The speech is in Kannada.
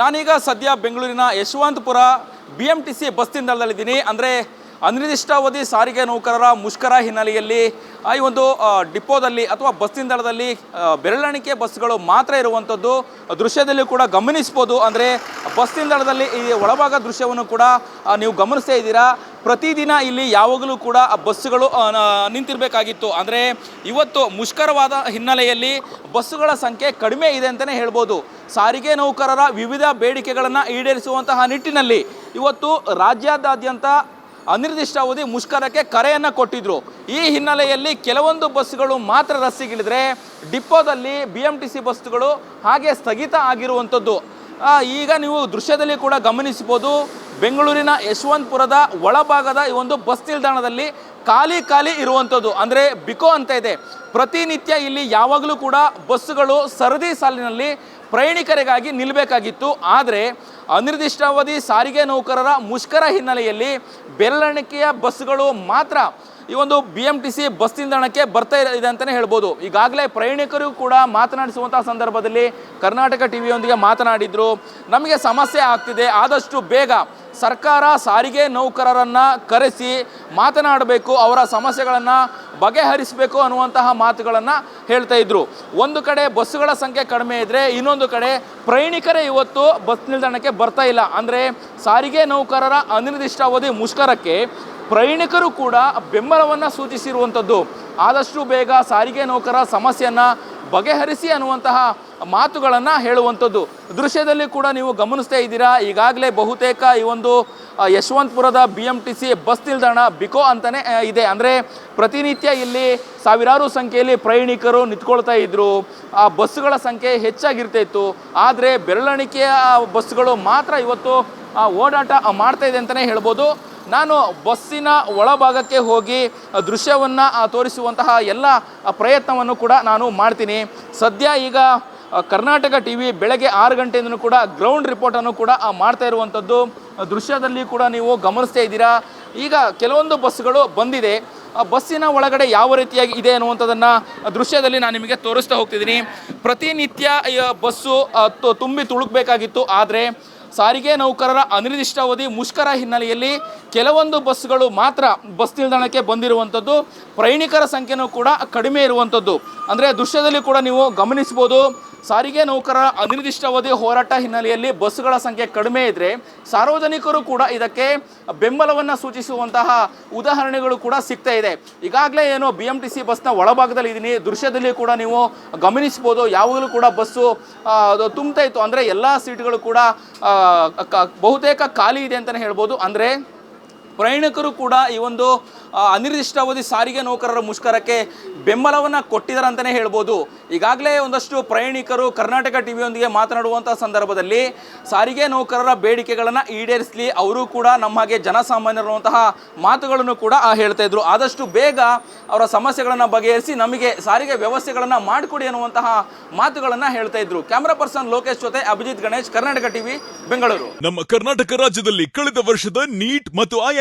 ನಾನೀಗ ಸದ್ಯ ಬೆಂಗಳೂರಿನ Yeshwanthpur B M T C bus ನಿಲ್ದಾಣದಲ್ಲಿದ್ದೀನಿ. ಅಂದರೆ ಅನಿರ್ದಿಷ್ಟಾವಧಿ ಸಾರಿಗೆ ನೌಕರರ ಮುಷ್ಕರ ಹಿನ್ನೆಲೆಯಲ್ಲಿ ಈ ಒಂದು ಡಿಪೋದಲ್ಲಿ ಅಥವಾ ಬಸ್ ನಿಲ್ದಾಣದಲ್ಲಿ ಬೆರಳಿಕೆ ಬೆರಳೆಣಿಕೆ ಬಸ್ಗಳು ಮಾತ್ರ ಇರುವಂಥದ್ದು ದೃಶ್ಯದಲ್ಲಿ ಕೂಡ ಗಮನಿಸ್ಬೋದು. ಅಂದರೆ ಬಸ್ ನಿಲ್ದಾಣದಲ್ಲಿ ಈ ಒಳಭಾಗ ದೃಶ್ಯವನ್ನು ಕೂಡ ನೀವು ಗಮನಿಸ್ತಾ ಇದ್ದೀರಾ. ಪ್ರತಿದಿನ ಇಲ್ಲಿ ಯಾವಾಗಲೂ ಕೂಡ ಬಸ್ಸುಗಳು ನಿಂತಿರಬೇಕಾಗಿತ್ತು. ಅಂದರೆ ಇವತ್ತು ಮುಷ್ಕರವಾದ ಹಿನ್ನೆಲೆಯಲ್ಲಿ ಬಸ್ಸುಗಳ ಸಂಖ್ಯೆ ಕಡಿಮೆ ಇದೆ ಅಂತಲೇ ಹೇಳ್ಬೋದು. ಸಾರಿಗೆ ನೌಕರರ ವಿವಿಧ ಬೇಡಿಕೆಗಳನ್ನು ಈಡೇರಿಸುವಂತಹ ನಿಟ್ಟಿನಲ್ಲಿ ಇವತ್ತು ರಾಜ್ಯಾದ್ಯಂತ ಅನಿರ್ದಿಷ್ಟಾವಧಿ ಮುಷ್ಕರಕ್ಕೆ ಕರೆಯನ್ನು ಕೊಟ್ಟಿದ್ರು. ಈ ಹಿನ್ನೆಲೆಯಲ್ಲಿ ಕೆಲವೊಂದು ಬಸ್ಸುಗಳು ಮಾತ್ರ ರಸ್ತೆಗಿಳಿದ್ರೆ ಡಿಪೋದಲ್ಲಿ ಬಿ ಎಂ ಟಿ ಸಿ ಬಸ್ಸುಗಳು ಹಾಗೆ ಸ್ಥಗಿತ ಆಗಿರುವಂಥದ್ದು. ಈಗ ನೀವು ದೃಶ್ಯದಲ್ಲಿ ಕೂಡ ಗಮನಿಸಬಹುದು. ಬೆಂಗಳೂರಿನ ಯಶವಂತಪುರದ ಒಳಭಾಗದ ಈ ಒಂದು ಬಸ್ ನಿಲ್ದಾಣದಲ್ಲಿ ಖಾಲಿ ಖಾಲಿ ಇರುವಂಥದ್ದು, ಅಂದರೆ ಬಿಕೋ ಅಂತ ಇದೆ. ಪ್ರತಿನಿತ್ಯ ಇಲ್ಲಿ ಯಾವಾಗಲೂ ಕೂಡ ಬಸ್ಸುಗಳು ಸರದಿ ಸಾಲಿನಲ್ಲಿ ಪ್ರಯಾಣಿಕರಿಗಾಗಿ ನಿಲ್ಲಬೇಕಾಗಿತ್ತು ಆದರೆ ಅನಿರ್ದಿಷ್ಟಾವಧಿ ಸಾರಿಗೆ ನೌಕರರ ಮುಷ್ಕರ ಹಿನ್ನೆಲೆಯಲ್ಲಿ ಬೆರಳೆಣಿಕೆಯ ಬಸ್ಸುಗಳು ಮಾತ್ರ ಈ ಒಂದು B M T C bus ನಿಲ್ದಾಣಕ್ಕೆ ಬರ್ತಾ ಇದೆ ಅಂತಲೇ ಹೇಳ್ಬೋದು. ಈಗಾಗಲೇ ಪ್ರಯಾಣಿಕರು ಕೂಡ ಮಾತನಾಡಿಸುವಂತಹ ಸಂದರ್ಭದಲ್ಲಿ ಕರ್ನಾಟಕ ಟಿ ವಿಯೊಂದಿಗೆ ಮಾತನಾಡಿದ್ರು. ನಮಗೆ ಸಮಸ್ಯೆ ಆಗ್ತಿದೆ, ಆದಷ್ಟು ಬೇಗ ಸರ್ಕಾರ ಸಾರಿಗೆ ನೌಕರರನ್ನು ಕರೆಸಿ ಮಾತನಾಡಬೇಕು, ಅವರ ಸಮಸ್ಯೆಗಳನ್ನು ಬಗೆಹರಿಸಬೇಕು ಅನ್ನುವಂತಹ ಮಾತುಗಳನ್ನು ಹೇಳ್ತಾ ಇದ್ರು. ಒಂದು ಕಡೆ ಬಸ್ಸುಗಳ ಸಂಖ್ಯೆ ಕಡಿಮೆ ಇದ್ದರೆ ಇನ್ನೊಂದು ಕಡೆ ಪ್ರಯಾಣಿಕರೇ ಇವತ್ತು ಬಸ್ ನಿಲ್ದಾಣಕ್ಕೆ ಬರ್ತಾ ಇಲ್ಲ. ಅಂದರೆ ಸಾರಿಗೆ ನೌಕರರ ಅನಿರ್ದಿಷ್ಟಾವಧಿ ಮುಷ್ಕರಕ್ಕೆ ಪ್ರಯಾಣಿಕರು ಕೂಡ ಬೆಂಬಲವನ್ನು ಸೂಚಿಸಿರುವಂಥದ್ದು ಆದಷ್ಟು ಬೇಗ ಸಾರಿಗೆ ನೌಕರ ಸಮಸ್ಯೆಯನ್ನು ಬಗೆಹರಿಸಿ ಅನ್ನುವಂತಹ ಮಾತುಗಳನ್ನು ಹೇಳುವಂಥದ್ದು ದೃಶ್ಯದಲ್ಲಿ ಕೂಡ ನೀವು ಗಮನಿಸ್ತಾ ಇದ್ದೀರಾ? ಈಗಾಗಲೇ ಬಹುತೇಕ ಈ ಒಂದು ಯಶವಂತಪುರದ B M T C bus ನಿಲ್ದಾಣ ಬಿಕೋ ಅಂತಲೇ ಇದೆ. ಅಂದರೆ ಪ್ರತಿನಿತ್ಯ ಇಲ್ಲಿ ಸಾವಿರಾರು ಸಂಖ್ಯೆಯಲ್ಲಿ ಪ್ರಯಾಣಿಕರು ನಿಂತ್ಕೊಳ್ತಾ ಇದ್ದರು ಆ ಬಸ್ಸುಗಳ ಸಂಖ್ಯೆ ಹೆಚ್ಚಾಗಿರ್ತಾ ಇತ್ತು ಆದರೆ ಬೆರಳೆಣಿಕೆಯ ಬಸ್ಸುಗಳು ಮಾತ್ರ ಇವತ್ತು ಓಡಾಟ ಮಾಡ್ತಾ ಇದೆ ಅಂತಲೇ ಹೇಳ್ಬೋದು. ನಾನು ಬಸ್ಸಿನ ಒಳಭಾಗಕ್ಕೆ ಹೋಗಿ ದೃಶ್ಯವನ್ನು ತೋರಿಸುವಂತಹ ಎಲ್ಲ ಪ್ರಯತ್ನವನ್ನು ಕೂಡ ನಾನು ಮಾಡ್ತೀನಿ. ಸದ್ಯ ಈಗ ಕರ್ನಾಟಕ ಟಿ ವಿ ಬೆಳಗ್ಗೆ ಆರು ಗಂಟೆಯಿಂದಲೂ ಕೂಡ ಗ್ರೌಂಡ್ ರಿಪೋರ್ಟನ್ನು ಕೂಡ ಮಾಡ್ತಾ ಇರುವಂಥದ್ದು ದೃಶ್ಯದಲ್ಲಿ ಕೂಡ ನೀವು ಗಮನಿಸ್ತಾ ಇದ್ದೀರಾ? ಈಗ ಕೆಲವೊಂದು ಬಸ್ಗಳು ಬಂದಿದೆ. ಆ, ಬಸ್ಸಿನ ಒಳಗಡೆ ಯಾವ ರೀತಿಯಾಗಿ ಇದೆ ಅನ್ನುವಂಥದ್ದನ್ನು ದೃಶ್ಯದಲ್ಲಿ ನಾನು ನಿಮಗೆ ತೋರಿಸ್ತಾ ಹೋಗ್ತಿದ್ದೀನಿ. ಪ್ರತಿನಿತ್ಯ ಬಸ್ಸು ತುಂಬಿ ತುಳುಕಬೇಕಾಗಿತ್ತು. ಆದರೆ ಸಾರಿಗೆ ನೌಕರರ ಅನಿರ್ದಿಷ್ಟಾವಧಿ ಮುಷ್ಕರ ಹಿನ್ನೆಲೆಯಲ್ಲಿ ಕೆಲವೊಂದು ಬಸ್ಗಳು ಮಾತ್ರ ಬಸ್ ನಿಲ್ದಾಣಕ್ಕೆ ಬಂದಿರುವಂಥದ್ದು. ಪ್ರಯಾಣಿಕರ ಸಂಖ್ಯೆನೂ ಕೂಡ ಕಡಿಮೆ ಇರುವಂಥದ್ದು. ಅಂದರೆ ದೃಶ್ಯದಲ್ಲಿ ಕೂಡ ನೀವು ಗಮನಿಸ್ಬೋದು ಸಾರಿಗೆ ನೌಕರರ ಅನಿರ್ದಿಷ್ಟಾವಧಿ ಹೋರಾಟ ಹಿನ್ನೆಲೆಯಲ್ಲಿ ಬಸ್ಸುಗಳ ಸಂಖ್ಯೆ ಕಡಿಮೆ ಇದ್ದರೆ ಸಾರ್ವಜನಿಕರು ಕೂಡ ಇದಕ್ಕೆ ಬೆಂಬಲವನ್ನು ಸೂಚಿಸುವಂತಹ ಉದಾಹರಣೆಗಳು ಕೂಡ ಸಿಗ್ತಾ ಇದೆ. ಈಗಾಗಲೇ ಏನು ಬಿ ಎಂ ಟಿ ಸಿ ಬಸ್ನ ಒಳಭಾಗದಲ್ಲಿ ಇದ್ದೀನಿ ದೃಶ್ಯದಲ್ಲಿ ಕೂಡ ನೀವು ಗಮನಿಸ್ಬೋದು ಯಾವಾಗಲೂ ಕೂಡ ಬಸ್ಸು ತುಂಬ್ತಾ ಇತ್ತು. ಅಂದರೆ ಎಲ್ಲ ಸೀಟ್ಗಳು ಕೂಡ ಬಹುತೇಕ ಖಾಲಿ ಇದೆ ಅಂತಲೇ ಹೇಳ್ಬೋದು. ಅಂದರೆ ಪ್ರಯಾಣಿಕರು ಕೂಡ ಈ ಒಂದು ಅನಿರ್ದಿಷ್ಟಾವಧಿ ಸಾರಿಗೆ ನೌಕರರ ಮುಷ್ಕರಕ್ಕೆ ಬೆಂಬಲವನ್ನು ಕೊಟ್ಟಿದ್ದಾರೆ ಅಂತಲೇ ಹೇಳ್ಬೋದು. ಈಗಾಗಲೇ ಒಂದಷ್ಟು ಪ್ರಯಾಣಿಕರು ಕರ್ನಾಟಕ ಟಿ ವಿಯೊಂದಿಗೆ ಮಾತನಾಡುವಂಥ ಸಂದರ್ಭದಲ್ಲಿ ಸಾರಿಗೆ ನೌಕರರ ಬೇಡಿಕೆಗಳನ್ನು ಈಡೇರಿಸಲಿ, ಅವರು ಕೂಡ ನಮ್ಮ ಹಾಗೆ ಜನಸಾಮಾನ್ಯರುವಂತಹ ಮಾತುಗಳನ್ನು ಕೂಡ ಹೇಳ್ತಾ ಇದ್ರು. ಆದಷ್ಟು ಬೇಗ ಅವರ ಸಮಸ್ಯೆಗಳನ್ನು ಬಗೆಹರಿಸಿ ನಮಗೆ ಸಾರಿಗೆ ವ್ಯವಸ್ಥೆಗಳನ್ನು ಮಾಡಿಕೊಡಿ ಅನ್ನುವಂತಹ ಮಾತುಗಳನ್ನು ಹೇಳ್ತಾ ಇದ್ರು. ಕ್ಯಾಮ್ರಾ ಪರ್ಸನ್ ಲೋಕೇಶ್ ಜೊತೆ ಅಭಿಜಿತ್ ಗಣೇಶ್, ಕರ್ನಾಟಕ ಟಿವಿ, ಬೆಂಗಳೂರು. ನಮ್ಮ ಕರ್ನಾಟಕ ರಾಜ್ಯದಲ್ಲಿ ಕಳೆದ ವರ್ಷದ ನೀಟ್ ಮತ್ತು